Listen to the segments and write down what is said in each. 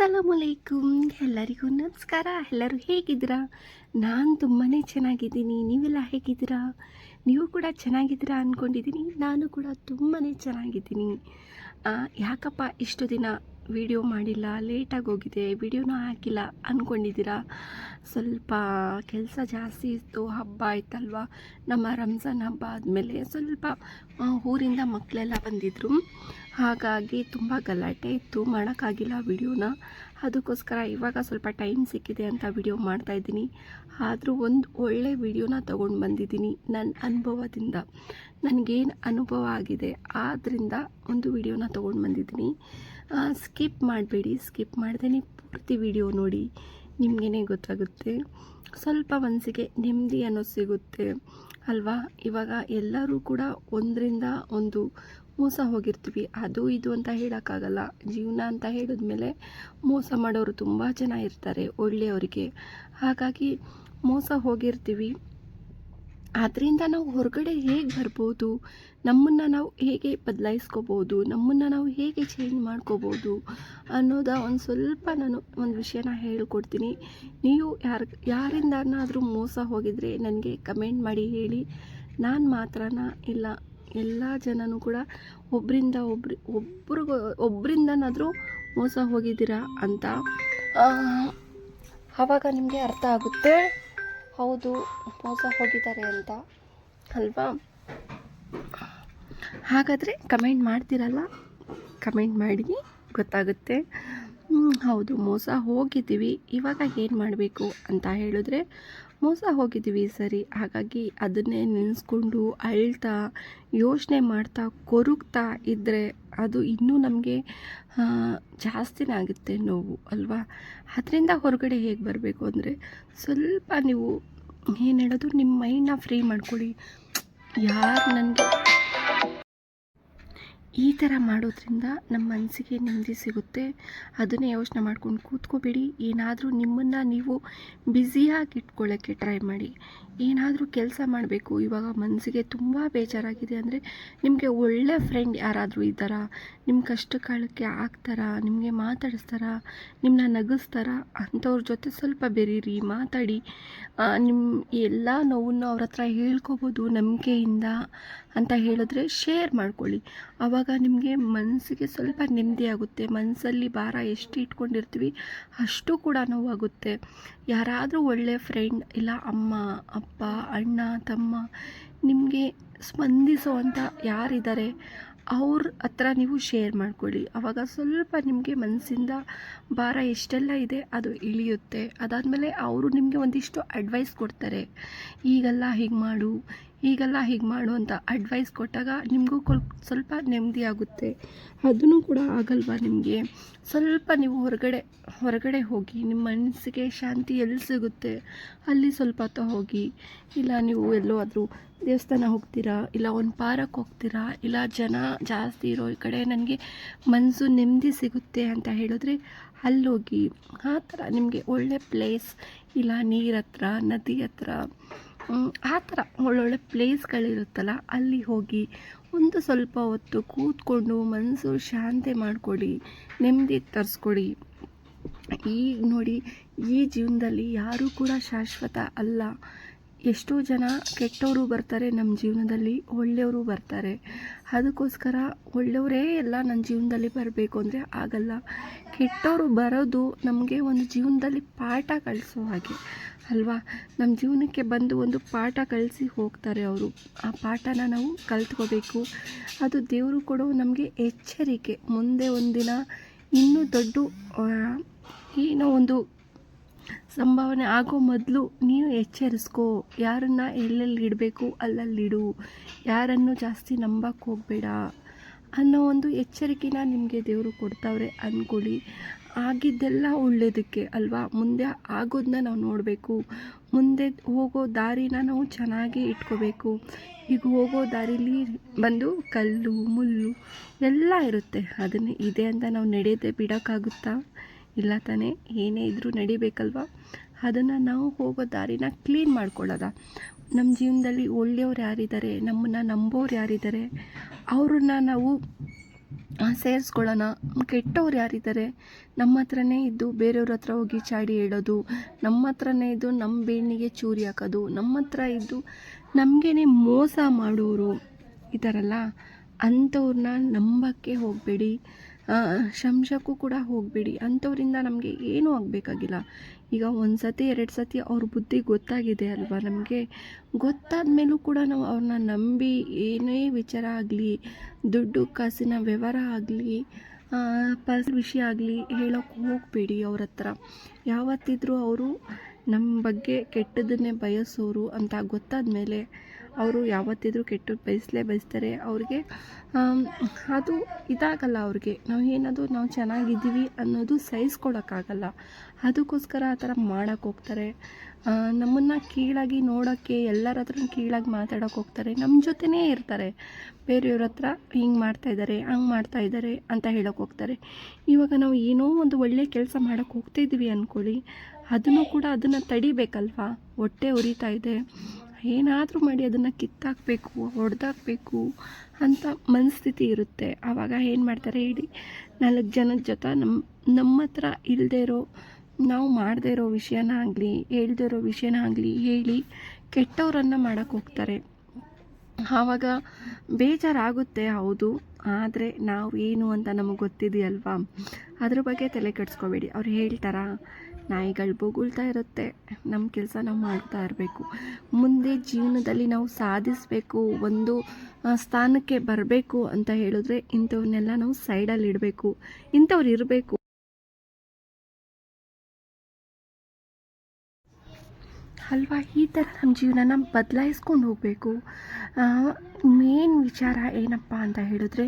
ಅಸ್ಸಲಾಮಲೈಕುಮ್ ಎಲ್ಲರಿಗೂ ನಮಸ್ಕಾರ. ಎಲ್ಲರೂ ಹೇಗಿದ್ದೀರಾ? ನಾನು ತುಂಬಾ ಚೆನ್ನಾಗಿದ್ದೀನಿ. ನೀವೆಲ್ಲ ಹೇಗಿದ್ದೀರಾ? ನೀವು ಕೂಡ ಚೆನ್ನಾಗಿದ್ದೀರಾ ಅಂದ್ಕೊಂಡಿದ್ದೀನಿ ನಾನು ಕೂಡ ತುಂಬಾ ಚೆನ್ನಾಗಿದ್ದೀನಿ. ಯಾಕಪ್ಪ ಇಷ್ಟು ದಿನ ವಿಡಿಯೋ ಮಾಡಿಲ್ಲ ಲೇಟಾಗಿ ಹೋಗಿದೆ ವಿಡಿಯೋನ ಹಾಕಿಲ್ಲ ಅಂದ್ಕೊಂಡಿದ್ದೀರಾ ಸ್ವಲ್ಪ ಕೆಲಸ ಜಾಸ್ತಿ ಇತ್ತು, ಹಬ್ಬ ಆಯ್ತಲ್ವ? ನಮ್ಮ ರಂಜಾನ್ ಹಬ್ಬ ಆದಮೇಲೆ ಸ್ವಲ್ಪ ಊರಿಂದ ಮಕ್ಕಳೆಲ್ಲ ಬಂದಿದ್ದರು ಹಾಗಾಗಿ ತುಂಬ ಗಲಾಟೆ ಇತ್ತು, ಮಾಡೋಕ್ಕಾಗಿಲ್ಲ ವಿಡಿಯೋನ ಅದಕ್ಕೋಸ್ಕರ ಇವಾಗ ಸ್ವಲ್ಪ ಟೈಮ್ ಸಿಕ್ಕಿದೆ ಅಂತ ವಿಡಿಯೋ ಮಾಡ್ತಾಯಿದ್ದೀನಿ ಆದರೂ ಒಂದು ಒಳ್ಳೆ ವಿಡಿಯೋನ ತೊಗೊಂಡು ಬಂದಿದ್ದೀನಿ ನನ್ನ ಅನುಭವದಿಂದ. ನನಗೇನು ಅನುಭವ ಆಗಿದೆ ಆದ್ದರಿಂದ ಒಂದು ವಿಡಿಯೋನ ತೊಗೊಂಡು ಬಂದಿದ್ದೀನಿ. ಸ್ಕಿಪ್ ಮಾಡಬೇಡಿ, ಸ್ಕಿಪ್ ಮಾಡ್ದೇ ಪೂರ್ತಿ ವಿಡಿಯೋ ನೋಡಿ, ನಿಮಗೇನೆ ಗೊತ್ತಾಗುತ್ತೆ. ಸ್ವಲ್ಪ ಮನಸ್ಸಿಗೆ ನೆಮ್ಮದಿ ಅನ್ನೋದು ಸಿಗುತ್ತೆ, ಅಲ್ವಾ? ಇವಾಗ ಎಲ್ಲರೂ ಕೂಡ ಒಂದರಿಂದ ಒಂದು ಮೋಸ ಹೋಗಿರ್ತೀವಿ. ಅದು ಇದು ಅಂತ ಹೇಳೋಕ್ಕಾಗಲ್ಲ. ಜೀವನ ಅಂತ ಹೇಳಿದ್ಮೇಲೆ ಮೋಸ ಮಾಡೋರು ತುಂಬ ಜನ ಇರ್ತಾರೆ ಒಳ್ಳೆಯವರಿಗೆ. ಹಾಗಾಗಿ ಮೋಸ ಹೋಗಿರ್ತೀವಿ. ಅದರಿಂದ ನಾವು ಹೊರಗಡೆ ಹೇಗೆ ಬರ್ಬೋದು, ನಮ್ಮನ್ನು ನಾವು ಹೇಗೆ ಬದಲಾಯಿಸ್ಕೋಬೋದು, ನಮ್ಮನ್ನು ನಾವು ಹೇಗೆ ಚೇಂಜ್ ಮಾಡ್ಕೋಬೋದು ಅನ್ನೋದ ಒಂದು ಸ್ವಲ್ಪ ನಾನು ಒಂದು ವಿಷಯನ ಹೇಳ್ಕೊಡ್ತೀನಿ. ನೀವು ಯಾರ ಯಾರಿಂದನಾದರೂ ಮೋಸ ಹೋಗಿದರೆ ನನಗೆ ಕಮೆಂಟ್ ಮಾಡಿ ಹೇಳಿ. ನಾನು ಮಾತ್ರನ ಇಲ್ಲ, ಎಲ್ಲ ಜನನೂ ಕೂಡ ಒಬ್ಬರಿಂದ ಒಬ್ರು, ಒಬ್ರಿಗೂ ಒಬ್ಬರಿಂದನಾದರೂ ಮೋಸ ಹೋಗಿದ್ದೀರಾ ಅಂತ ಆವಾಗ ನಿಮಗೆ ಅರ್ಥ ಆಗುತ್ತೆ. ಹೌದು ಮೋಸ ಹೋಗಿದ್ದಾರೆ ಅಂತ. ಅಲ್ವಾ? ಹಾಗಾದರೆ ಕಮೆಂಟ್ ಮಾಡ್ತೀರಲ್ಲ ಕಮೆಂಟ್ ಮಾಡಿ, ಗೊತ್ತಾಗುತ್ತೆ. ಹೌದು, ಮೋಸ ಹೋಗಿದ್ದೀವಿ. ಇವಾಗ ಏನು ಮಾಡಬೇಕು ಅಂತ ಹೇಳಿದ್ರೆ, ಮೋಸ ಹೋಗಿದ್ದೀವಿ ಸರಿ. ಹಾಗಾಗಿ ಅದನ್ನೇ ನೆನೆಸ್ಕೊಂಡು ಅಳ್ತಾ, ಯೋಚನೆ ಮಾಡ್ತಾ, ಕೊರಗ್ತಾ ಇದ್ದರೆ ಅದು ಇನ್ನೂ ನಮಗೆ ಜಾಸ್ತಿನೇ ಆಗುತ್ತೆ ನೋವು, ಅಲ್ವಾ? ಅದರಿಂದ ಹೊರಗಡೆ ಹೇಗೆ ಬರಬೇಕು ಅಂದರೆ, ಸ್ವಲ್ಪ ನೀವು ಏನು ಹೇಳೋದು? ನಿಮ್ಮ ಮೈಂಡನ್ನ ಫ್ರೀ ಮಾಡ್ಕೊಳ್ಳಿ ಯಾರು ನನಗೆ ಈ ಥರ ಮಾಡೋದ್ರಿಂದ ನಮ್ಮ ಮನಸ್ಸಿಗೆ ನೆಮ್ಮದಿ ಸಿಗುತ್ತೆ. ಅದನ್ನೇ ಯೋಚನೆ ಮಾಡ್ಕೊಂಡು ಕೂತ್ಕೋಬೇಡಿ. ಏನಾದರೂ ನಿಮ್ಮನ್ನು ನೀವು ಬ್ಯುಸಿಯಾಗಿ ಇಟ್ಕೊಳ್ಳೋಕ್ಕೆ ಟ್ರೈ ಮಾಡಿ. ಏನಾದರೂ ಕೆಲಸ ಮಾಡಬೇಕು. ಇವಾಗ ಮನಸ್ಸಿಗೆ ತುಂಬ ಬೇಜಾರಾಗಿದೆ ಅಂದರೆ ನಿಮಗೆ ಒಳ್ಳೆ ಫ್ರೆಂಡ್ ಯಾರಾದರೂ ಇದ್ದಾರಾ? ನಿಮ್ಮ ಕಷ್ಟ ಕಾಲಕ್ಕೆ ಆಗ್ತಾರಾ ನಿಮಗೆ ಮಾತಾಡಿಸ್ತಾರಾ? ನಿಮ್ಮನ್ನ ನಗಿಸ್ತಾರಾ? ಅಂಥವ್ರ ಜೊತೆ ಸ್ವಲ್ಪ ಬೆರೀರಿ, ಮಾತಾಡಿ. ನಿಮ್ಮ ಎಲ್ಲ ನೋವನ್ನು ಅವ್ರ ಹತ್ರ ಹೇಳ್ಕೊಬೋದು, ನಂಬಿಕೆಯಿಂದ. ಅಂತ ಹೇಳಿದ್ರೆ ಶೇರ್ ಮಾಡ್ಕೊಳ್ಳಿ. ಆವಾಗ ನಿಮಗೆ ಮನಸ್ಸಿಗೆ ಸ್ವಲ್ಪ ನೆಮ್ಮದಿ ಆಗುತ್ತೆ. ಮನಸ್ಸಲ್ಲಿ ಭಾರ ಎಷ್ಟು ಇಟ್ಕೊಂಡಿರ್ತೀವಿ ಅಷ್ಟು ಕೂಡ ನೋವಾಗುತ್ತೆ. ಯಾರಾದರೂ ಒಳ್ಳೆಯ ಫ್ರೆಂಡ್ ಇಲ್ಲ ಅಮ್ಮ, ಅಪ್ಪ, ಅಣ್ಣ, ತಮ್ಮ ನಿಮಗೆ ಸ್ಪಂದಿಸುವಂಥ ಯಾರಿದ್ದಾರೆ ಅವ್ರ ಹತ್ರ ನೀವು ಶೇರ್ ಮಾಡ್ಕೊಳ್ಳಿ. ಆವಾಗ ಸ್ವಲ್ಪ ನಿಮಗೆ ಮನಸ್ಸಿಂದ ಭಾರ ಎಷ್ಟೆಲ್ಲ ಇದೆ ಅದು ಇಳಿಯುತ್ತೆ. ಅದಾದಮೇಲೆ ಅವರು ನಿಮಗೆ ಒಂದಿಷ್ಟು ಅಡ್ವೈಸ್ ಕೊಡ್ತಾರೆ. ಈಗೆಲ್ಲ ಹೀಗೆ ಮಾಡು ಈಗೆಲ್ಲ ಹೀಗೆ ಮಾಡು ಅಂತ ಅಡ್ವೈಸ್ ಕೊಟ್ಟಾಗ ನಿಮಗೂ ಕೊಲ್, ಸ್ವಲ್ಪ ನೆಮ್ಮದಿ ಆಗುತ್ತೆ. ಅದನ್ನು ಕೂಡ ಆಗಲ್ವಾ ನಿಮಗೆ? ಸ್ವಲ್ಪ ನೀವು ಹೊರಗಡೆ ಹೊರಗಡೆ ಹೋಗಿ, ನಿಮ್ಮ ಮನಸ್ಸಿಗೆ ಶಾಂತಿ ಎಲ್ಲಿ ಸಿಗುತ್ತೆ? ಅಲ್ಲಿ ಸ್ವಲ್ಪ ಹೊತ್ತು ಹೋಗಿ. ಇಲ್ಲ ನೀವು ಎಲ್ಲೋ ಆದರೂ ದೇವಸ್ಥಾನ ಹೋಗ್ತೀರಾ? ಇಲ್ಲ ಒಂದು ಪಾರಕ್ಕೆ ಹೋಗ್ತೀರಾ? ಇಲ್ಲ ಜನ ಜಾಸ್ತಿ ಇರೋ ಈ ಕಡೆ ನನಗೆ ಮನಸ್ಸು ನೆಮ್ಮದಿ ಸಿಗುತ್ತೆ ಅಂತ ಹೇಳಿದ್ರೆ ಅಲ್ಲೋಗಿ ಆ ಥರ ನಿಮಗೆ ಒಳ್ಳೆ ಪ್ಲೇಸ್ ಇಲ್ಲ ನೀರ ಹತ್ರ, ನದಿ ಹತ್ರ. ಆ ಥರ ಒಳ್ಳೊಳ್ಳೆ ಪ್ಲೇಸ್ಗಳಿರುತ್ತಲ್ಲ, ಅಲ್ಲಿ ಹೋಗಿ ಒಂದು ಸ್ವಲ್ಪ ಹೊತ್ತು ಕೂತ್ಕೊಂಡು ಮನಸ್ಸು ಶಾಂತಿ ಮಾಡಿಕೊಡಿ, ನೆಮ್ಮದಿ ತರಿಸ್ಕೊಡಿ. ಈಗ ನೋಡಿ, ಈ ಜೀವನದಲ್ಲಿ ಯಾರೂ ಕೂಡ ಶಾಶ್ವತ ಅಲ್ಲ. ಎಷ್ಟೋ ಜನ ಕೆಟ್ಟವರು ಬರ್ತಾರೆ, ನಮ್ಮ ಜೀವನದಲ್ಲಿ ಒಳ್ಳೆಯವರು ಬರ್ತಾರೆ. ಅದಕ್ಕೋಸ್ಕರ ಒಳ್ಳೆಯವರೇ ಎಲ್ಲ ನನ್ನ ಜೀವನದಲ್ಲಿ ಬರಬೇಕು ಅಂದರೆ ಆಗಲ್ಲ. ಕೆಟ್ಟವರು ಬರೋದು ನಮಗೆ ಒಂದು ಜೀವನದಲ್ಲಿ ಪಾಠ ಕಲಿಸೋ ಹಾಗೆ. ಅಲ್ವಾ? ನಮ್ಮ ಜೀವನಕ್ಕೆ ಬಂದು ಒಂದು ಪಾಠ ಕಲಿಸಿ ಹೋಗ್ತಾರೆ ಅವರು. ಆ ಪಾಠನ ನಾವು ಕಲ್ತ್ಕೋಬೇಕು. ಅದು ದೇವರು ಕೊಡೋ ನಮಗೆ ಎಚ್ಚರಿಕೆ. ಮುಂದೆ ಒಂದಿನ ಇನ್ನೂ ದೊಡ್ಡ ಏನೋ ಒಂದು ಸಂಭಾವನೆ ಆಗೋ ಮೊದಲು ನೀನು ಎಚ್ಚರಿಸ್ಕೋ. ಯಾರನ್ನು ಎಲ್ಲೆಲ್ಲಿ ಇಡಬೇಕು ಅಲ್ಲಲ್ಲಿಡು ಯಾರನ್ನು ಜಾಸ್ತಿ ನಂಬಕ್ಕೆ ಹೋಗಬೇಡ ಅನ್ನೋ ಒಂದು ಎಚ್ಚರಿಕೆನ ನಿಮಗೆ ದೇವರು ಕೊಡ್ತಾವ್ರೆ ಅಂದ್ಕೊಳ್ಳಿ ಆಗಿದ್ದೆಲ್ಲ ಒಳ್ಳೆಯದಕ್ಕೆ ಅಲ್ವಾ? ಮುಂದೆ ಆಗೋದನ್ನ ನಾವು ನೋಡಬೇಕು. ಮುಂದೆ ಹೋಗೋ ದಾರಿನ ನಾವು ಚೆನ್ನಾಗಿ ಇಟ್ಕೋಬೇಕು. ಈಗ ಹೋಗೋ ದಾರಿಲಿ ಬಂದು ಕಲ್ಲು ಮುಳ್ಳು ಎಲ್ಲ ಇರುತ್ತೆ. ಅದನ್ನು ಇದೆ ಅಂತ ನಾವು ನಡೆಯದೆ ಬಿಡೋಕ್ಕಾಗುತ್ತಾ? ಇಲ್ಲ ತಾನೇ? ಏನೇ ಇದ್ದರೂ ನಡಿಬೇಕಲ್ವ? ಅದನ್ನು ನಾವು ಹೋಗೋ ದಾರಿನ ಕ್ಲೀನ್ ಮಾಡ್ಕೊಳ್ಳೋದ? ನಮ್ಮ ಜೀವನದಲ್ಲಿ ಒಳ್ಳೆಯವ್ರು ಯಾರಿದ್ದಾರೆ? ನಮ್ಮನ್ನು ನಂಬೋರು ಯಾರಿದ್ದಾರೆ? ಅವ್ರನ್ನ ನಾವು ಸೇರಿಸ್ಕೊಳ್ಳೋಣ ಕೆಟ್ಟವ್ರು ಯಾರಿದ್ದಾರೆ? ನಮ್ಮ ಹತ್ರನೇ ಇದ್ದು ಬೇರೆಯವ್ರ ಹತ್ರ ಹೋಗಿ ಚಾಡಿ ಹೇಳೋದು, ನಮ್ಮ ಹತ್ರನೇ ಇದ್ದು ನಮ್ಮ ಬೆಣ್ಣಿಗೆ ಚೂರಿ ಹಾಕೋದು, ನಮ್ಮ ಹತ್ರ ಇದ್ದು ನಮಗೇನೆ ಮೋಸ ಮಾಡೋರು ಇದ್ದಾರಲ್ಲ ಅಂಥವ್ರನ್ನ ನಂಬಕ್ಕೆ ಹೋಗಬೇಡಿ. ಶಂಶಕ್ಕೂ ಕೂಡ ಹೋಗಬೇಡಿ. ಅಂಥವರಿಂದ ನಮಗೆ ಏನೂ ಆಗಬೇಕಾಗಿಲ್ಲ. ಈಗ ಒಂದು ಸತಿ, ಎರಡು ಸತಿ ಅವ್ರ ಬುದ್ಧಿ ಗೊತ್ತಾಗಿದೆ ಅಲ್ವಾ? ನಮಗೆ ಗೊತ್ತಾದ ಮೇಲೂ ಕೂಡ ನಾವು ಅವ್ರನ್ನ ನಂಬಿ ಏನೇ ವಿಚಾರ ಆಗಲಿ, ದುಡ್ಡು, ಕಾಸಿನ ವ್ಯವಹಾರ ಆಗಲಿ ಪರ್ಸ್ ವಿಷಯ ಆಗಲಿ ಹೇಳೋಕ್ಕೆ ಹೋಗಬೇಡಿ ಅವ್ರ ಹತ್ರ. ಯಾವತ್ತಿದ್ರೂ ಅವರು ನಮ್ಮ ಬಗ್ಗೆ ಕೆಟ್ಟದನ್ನೇ ಬಯಸೋರು ಅಂತ ಗೊತ್ತಾದ ಮೇಲೆ ಅವರು ಯಾವತ್ತಿದ್ರೂ ಕೆಟ್ಟದ್ದು ಬಯಸಲೇ ಬಯಸ್ತಾರೆ ಅವ್ರಿಗೆ ಅದು ಇದಾಗಲ್ಲ ಅವ್ರಿಗೆ. ನಾವು ಏನಾದರೂ ನಾವು ಚೆನ್ನಾಗಿದ್ದೀವಿ ಅನ್ನೋದು ಸಹಿಸ್ಕೊಳಕ್ಕಾಗಲ್ಲ. ಅದಕ್ಕೋಸ್ಕರ ಆ ಥರ ಮಾಡೋಕ್ಕೆ ಹೋಗ್ತಾರೆ. ನಮ್ಮನ್ನು ಕೀಳಾಗಿ ನೋಡೋಕ್ಕೆ, ಎಲ್ಲರ ಹತ್ರ ಕೀಳಾಗಿ ಮಾತಾಡೋಕ್ಕೆ ಹೋಗ್ತಾರೆ. ನಮ್ಮ ಜೊತೆನೇ ಇರ್ತಾರೆ. ಬೇರೆಯವ್ರ ಹತ್ರ ಹಿಂಗೆ ಮಾಡ್ತಾಯಿದ್ದಾರೆ ಹಂಗೆ ಮಾಡ್ತಾಯಿದ್ದಾರೆ ಅಂತ ಹೇಳೋಕೆ ಹೋಗ್ತಾರೆ. ಇವಾಗ ನಾವು ಏನೋ ಒಂದು ಒಳ್ಳೆಯ ಕೆಲಸ ಮಾಡೋಕ್ಕೆ ಹೋಗ್ತಾಯಿದ್ದೀವಿ ಅಂದ್ಕೊಳ್ಳಿ ಅದನ್ನು ಕೂಡ ಅದನ್ನು ತಡಿಬೇಕಲ್ವಾ? ಹೊಟ್ಟೆ ಉರಿತಾ ಇದೆ. ಏನಾದರೂ ಮಾಡಿ ಅದನ್ನು ಕಿತ್ತಾಕಬೇಕು ಹೊಡೆದಾಕಬೇಕು ಅಂತ ಮನಸ್ಥಿತಿ ಇರುತ್ತೆ. ಆವಾಗ ಏನು ಮಾಡ್ತಾರೆ ಹೇಳಿ, ನಾಲ್ಕು ಜನದ ಜೊತೆ ನಮ್ಮ ನಮ್ಮ ಹತ್ರ ಇಲ್ಲದೇ ಇರೋ, ನಾವು ಮಾಡದೇ ಇರೋ ವಿಷಯನ ಆಗಲಿ, ಹೇಳ್ದೇ ಇರೋ ವಿಷಯನ ಆಗಲಿ ಹೇಳಿ ಕೆಟ್ಟವರನ್ನು ಮಾಡೋಕ್ಕೆ ಹೋಗ್ತಾರೆ. ಆವಾಗ ಬೇಜಾರಾಗುತ್ತೆ, ಹೌದು, ಆದರೆ ನಾವು ಏನು ಅಂತ ನಮಗೆ ಗೊತ್ತಿದೆಯಲ್ವಾ? ಅದ್ರ ಬಗ್ಗೆ ತಲೆ ಕೆಡಿಸ್ಕೋಬೇಡಿ. ಅವ್ರು ಹೇಳ್ತಾರಾ ನಾಯಿಗಳು ಬೊಗುಳ್ತಾ ಇರುತ್ತೆ. ನಮ್ಮ ಕೆಲಸ ನಾವು ಮಾಡ್ತಾ ಇರಬೇಕು. ಮುಂದೆ ಜೀವನದಲ್ಲಿ ನಾವು ಸಾಧಿಸಬೇಕು, ಒಂದು ಸ್ಥಾನಕ್ಕೆ ಬರಬೇಕು ಅಂತ ಹೇಳಿದ್ರೆ ಇಂಥವನ್ನೆಲ್ಲ ನಾವು ಸೈಡಲ್ಲಿ ಇಡಬೇಕು. ಇಂಥವ್ರು ಇರಬೇಕು. ಅಲ್ವಾ? ಈ ಥರ ನಮ್ಮ ಜೀವನನ ಬದಲಾಯಿಸ್ಕೊಂಡು ಹೋಗಬೇಕು. ಮೇನ್ ವಿಚಾರ ಏನಪ್ಪ ಅಂತ ಹೇಳಿದ್ರೆ,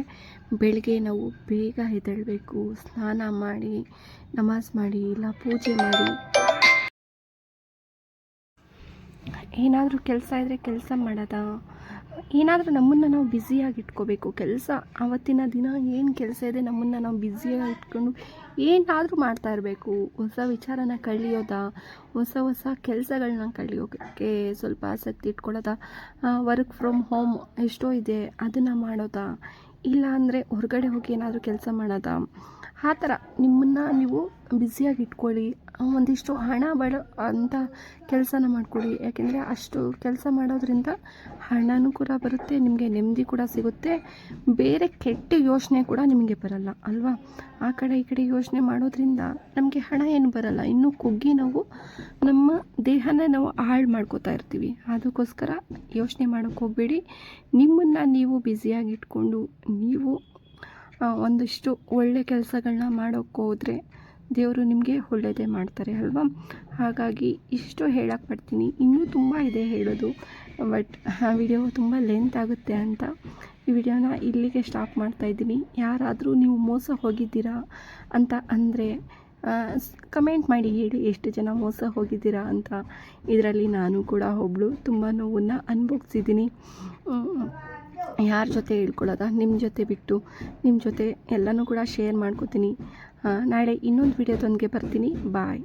ಬೆಳಗ್ಗೆ ನಾವು ಬೇಗ ಎದ್ದೇಳಬೇಕು, ಸ್ನಾನ ಮಾಡಿ, ನಮಾಜ್ ಮಾಡಿ, ಇಲ್ಲ ಪೂಜೆ ಮಾಡಿ. ಏನಾದರೂ ಕೆಲಸ ಇದ್ದರೆ ಕೆಲಸ ಮಾಡೋದ? ಏನಾದರೂ ನಮ್ಮನ್ನು ನಾವು ಬ್ಯುಸಿಯಾಗಿ ಇಟ್ಕೋಬೇಕು. ಕೆಲಸ, ಆವತ್ತಿನ ದಿನ ಏನು ಕೆಲಸ ಇದೆ ನಮ್ಮನ್ನು ನಾವು ಬ್ಯುಸಿಯಾಗಿ ಇಟ್ಕೊಂಡು ಏನಾದರೂ ಮಾಡ್ತಾ ಇರಬೇಕು. ಹೊಸ ವಿಚಾರನ ಕಳಿಯೋದಾ? ಹೊಸ ಹೊಸ ಕೆಲಸಗಳನ್ನ ಕಳಿಯೋಕ್ಕೆ ಸ್ವಲ್ಪ ಆಸಕ್ತಿ ಇಟ್ಕೊಳ್ಳೋದಾ? ವರ್ಕ್ ಫ್ರಮ್ ಹೋಮ್ ಎಷ್ಟೋ ಇದೆ, ಅದನ್ನು ಮಾಡೋದಾ? ಇಲ್ಲ ಅಂದರೆ ಹೊರಗಡೆ ಹೋಗಿ ಏನಾದರೂ ಕೆಲಸ ಮಾಡೋದಾ? ಆ ಥರ ನಿಮ್ಮನ್ನು ನೀವು ಬ್ಯುಸಿಯಾಗಿ ಇಟ್ಕೊಳ್ಳಿ. ಒಂದಿಷ್ಟು ಹಣ ಬಡ, ಅಂತ ಕೆಲಸನ ಮಾಡಿಕೊಡಿ. ಯಾಕೆಂದರೆ ಅಷ್ಟು ಕೆಲಸ ಮಾಡೋದ್ರಿಂದ ಹಣನೂ ಕೂಡ ಬರುತ್ತೆ, ನಿಮಗೆ ನೆಮ್ಮದಿ ಕೂಡ ಸಿಗುತ್ತೆ. ಬೇರೆ ಕೆಟ್ಟ ಯೋಚನೆ ಕೂಡ ನಿಮಗೆ ಬರಲ್ಲ, ಅಲ್ವಾ? ಆ ಕಡೆ ಈ ಕಡೆ ಯೋಚನೆ ಮಾಡೋದ್ರಿಂದ ನಮಗೆ ಹಣ ಏನು ಬರಲ್ಲ. ಇನ್ನೂ ಕುಗ್ಗಿ ನಾವು ನಮ್ಮ ದೇಹನ ನಾವು ಹಾಳು ಮಾಡ್ಕೋತಾ ಇರ್ತೀವಿ. ಅದಕ್ಕೋಸ್ಕರ ಯೋಚನೆ ಮಾಡೋಕ್ಕೆ ಹೋಗಬೇಡಿ. ನಿಮ್ಮನ್ನು ನೀವು ಬ್ಯುಸಿಯಾಗಿಟ್ಕೊಂಡು ನೀವು ಒಂದಿಷ್ಟು ಒಳ್ಳೆ ಕೆಲಸಗಳನ್ನ ಮಾಡೋಕ್ಕೆ ದೇವರು ನಿಮಗೆ ಒಳ್ಳೆಯದೇ ಮಾಡ್ತಾರೆ ಅಲ್ವಾ? ಹಾಗಾಗಿ ಇಷ್ಟು ಹೇಳಕ್ಕೆ ಪಡ್ತೀನಿ ಇನ್ನೂ ತುಂಬ ಇದೆ ಹೇಳೋದು. ಬಟ್ ವಿಡಿಯೋ ತುಂಬ ಲೆಂತ್ ಆಗುತ್ತೆ ಅಂತ. ಈ ವಿಡಿಯೋನ ಇಲ್ಲಿಗೆ ಸ್ಟಾಪ್ ಮಾಡ್ತಾ ಇದ್ದೀನಿ. ಯಾರಾದರೂ ನೀವು ಮೋಸ ಹೋಗಿದ್ದೀರಾ ಅಂತ ಅಂದರೆ ಕಮೆಂಟ್ ಮಾಡಿ ಹೇಳಿ ಎಷ್ಟು ಜನ ಮೋಸ ಹೋಗಿದ್ದೀರಾ ಅಂತ. ಇದರಲ್ಲಿ ನಾನು ಕೂಡ ಒಬ್ಬಳು ತುಂಬ ನೋವನ್ನು ಅನುಭವಿಸಿದ್ದೀನಿ. ಯಾರ ಜೊತೆ ಹೇಳ್ಕೊಳ್ಳೋದ ನಿಮ್ಮ ಜೊತೆ ಬಿಟ್ಟು ನಿಮ್ಮ ಜೊತೆ ಎಲ್ಲನೂ ಕೂಡ ಶೇರ್ ಮಾಡ್ಕೋತೀನಿ. ನಾಳೆ ಇನ್ನೊಂದು ವಿಡಿಯೋದೊಂದಿಗೆ ಬರ್ತೀನಿ. ಬಾಯ್